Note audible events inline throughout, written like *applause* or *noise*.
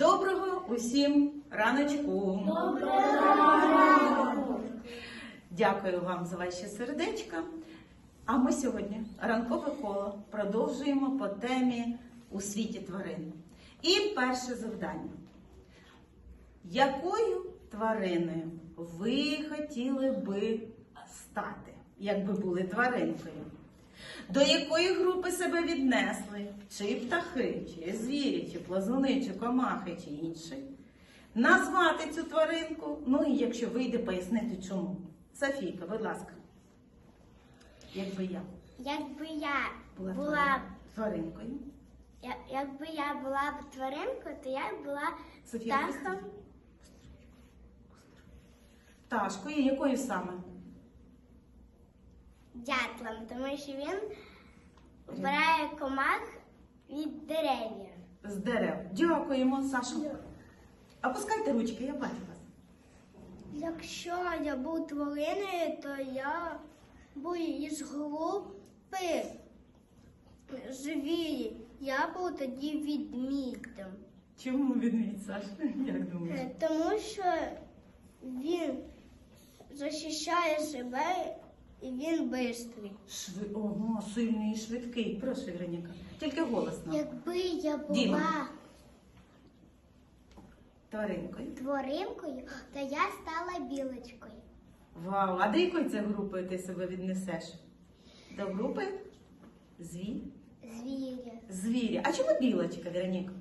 Доброго усім раночку! Дякую вам за ваші сердечка. А ми сьогодні ранкове коло продовжуємо по темі у світі тварин. І перше завдання. Якою твариною ви хотіли би стати, якби були тваринкою? До якої групи себе віднесли? Чи птахи, чи звірі, чи плазуни, чи комахи, чи інші? Назвати цю тваринку, ну і якщо вийде, пояснити чому. Софійка, будь ласка. Якби я Якби я була, була, тваринкою. я- якби я була б тваринкою, то я б була Софія, птахом Пташкою, якою саме? Дятлом, тому що він вбирає комах від дерев'я. З дерев. Дякуємо, Саша. Опускайте ручки, я бачу вас. Якщо я був твариною, то я був із групи живі. Я був тоді відмітом. Чому відміть, Саша? *laughs* Як думаєш? Е, Тому що він захищає себе і він швидкий. Шви... Ого, сильний і швидкий. Прошу, Вероніка. Тільки голосно. Якби я була Діма. Тваринкою. тваринкою, то я стала білочкою. Вау, а до якої це групи ти себе віднесеш? До групи Зві... Звіря. звіря. А чому білочка, Вероніка?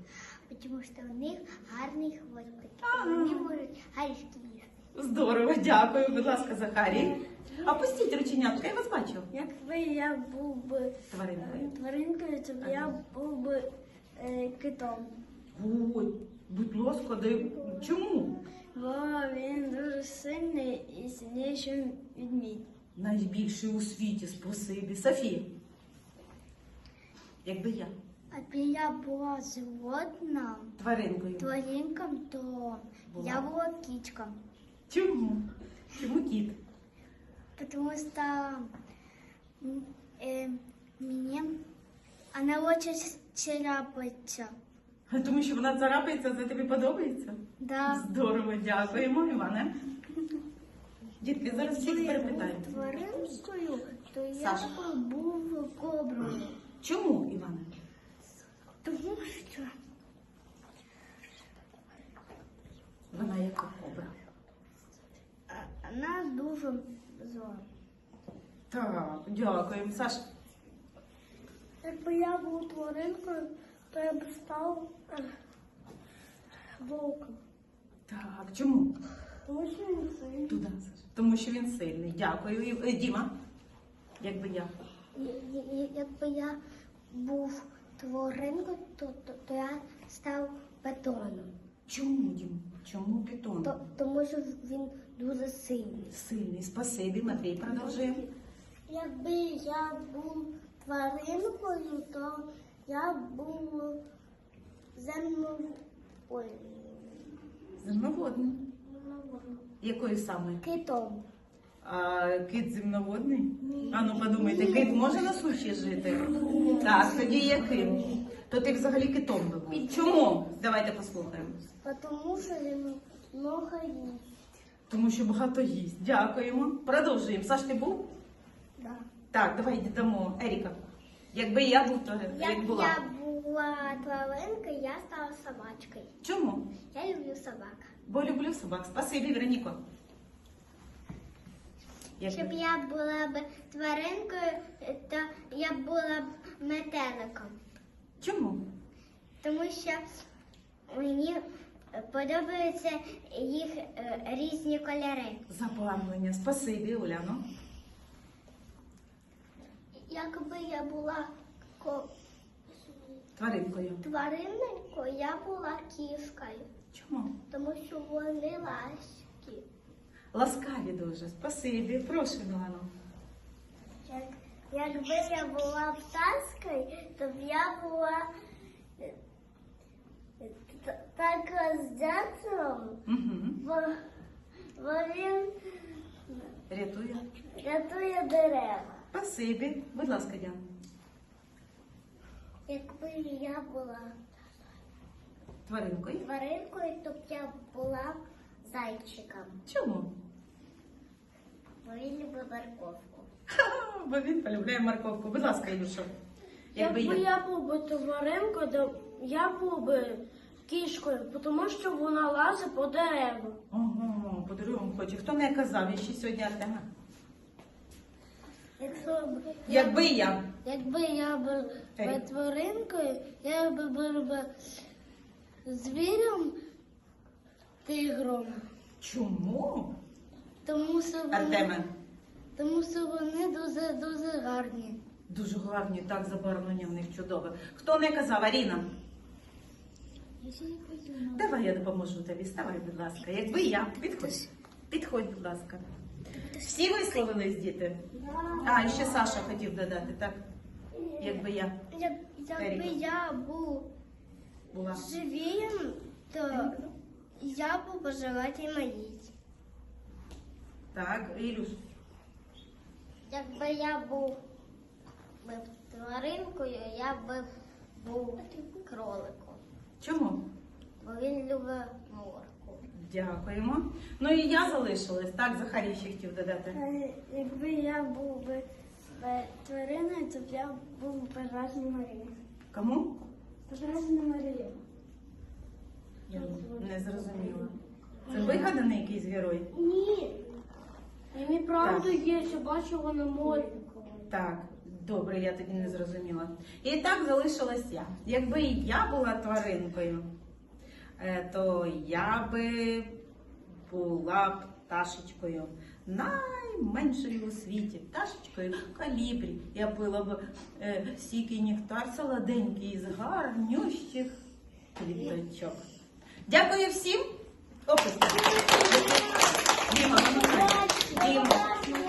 Тому що у них гарний хвостик. Ага. Вони можуть гарішки їсти. Здорово, дякую, будь ласка, Захарій. Опустіть рученятка, я вас бачу. Якби я був би Тваринкою. тваринкою, то я був би е, китом. Ой, будь ласка, дай... чому? Бо він дуже сильний і сильніший відмідь. Найбільший у світі, спасибі. Софія. Якби я Якби я була животна, тваринкою. тваринком, то Була. я була кічком. Чому? Чому кіт? Потому что э, мне она очень царапается. А Тому що вона царапається, це тобі подобається? Да. Здорово, дякуємо, Іване. Дітки, зараз всіх перепитаємо. Тваринкою, то Саша. я б був коброю. Чому, Іване? Тому що Вона яка вона дуже зла. Так, дякуємо. Саш, Якби я був тваринкою, то я б став е, вовком. так, чому? Тому що він сильний. Туди, Саш. Тому що він сильний. Дякую. І- е, Діма, якби я. Якби я був тваринкою, то, то, то я став бетоном. Чому, Дім? Чому? То, тому що він дуже сильний. Сильний. Спасибі, Матвій, продовжуємо. Якби я був тваринкою, то я був земною. Ой, Земноводний. Якою саме? китом. А кит земноводний? А ну подумайте, кит може на суші жити? Так, тоді яким? То ти взагалі китом би був. Чому? Давайте послухаємо. Тому що він много їсть. Тому що багато їсть. Дякуємо. Продовжуємо. Саш, ти був? Да. Так, давай дамо. Еріка. Якби я був, то як Як була. я була тваринкою, я стала собачкою. Чому? Я люблю собак. Бо люблю собак. Спасибі, Вероніко. Щоб Якби... я була б тваринкою, то я була б метеликом. Чому? Тому що мені подобаються їх е, різні кольори. Забарвлення. Спасибі, Уляно. Якби я була ко- Тваринкою. тваринкою, я була кішкою, Чому? тому що вони лаські. Ласкаві дуже. Спасибі. Прошу, Мілано. Як, якби я була пташкою, то б я була т- така з бо, бо він Рятує. рятує дерева. Спасибі. Будь ласка, Діана. Якби я була тваринкою? тваринкою, то б я була зайчиком. Чому? Бо він любить морковку. Ха, Бо він полюбляє морковку. Будь ласка, Ілюша. Якби Якби я. я був би тваринкою, то я був би кішкою, тому що вона лазить по дереву. Ого, по деревам хоче. Хто не казав, я ще сьогодні Артема. Якщо б Якби я. Якби я був Ей. тваринкою, я би був би звіром тигром. Чому? Тому що вони, Артеме. тому що вони дуже дуже гарні. Дуже гарні, так забарвлення в них чудове. Хто не казав, Аріна? Давай я допоможу тобі. Ставай, будь ласка. Якби я. Підходь. Підходь, будь ласка. Всі висловились, діти? А, і ще Саша хотів додати, так? Якби я Як, якби я був була. живим, то я б пожелати маліть. Так, Ілюш. Якби я був би тваринкою, я б був. Чому? Бо він любить морку. Дякуємо. Ну і я залишилась, так, Захарій ще хотів додати. Якби я був би твариною, то б я був Бажана Марія. Кому? Бажана Марія. Я не зрозуміла. Це вигаданий якийсь герой? Ні. І мій правда є, що бачила на морі. Так, Добре, я тоді не зрозуміла. І так залишилась я. Якби я була тваринкою, е, то я би була пташечкою, найменшою у світі, пташечкою калібрі. Я пила б е, сікий нектар солоденький з гарнющих квіточок. Дякую всім. Опис. Ну,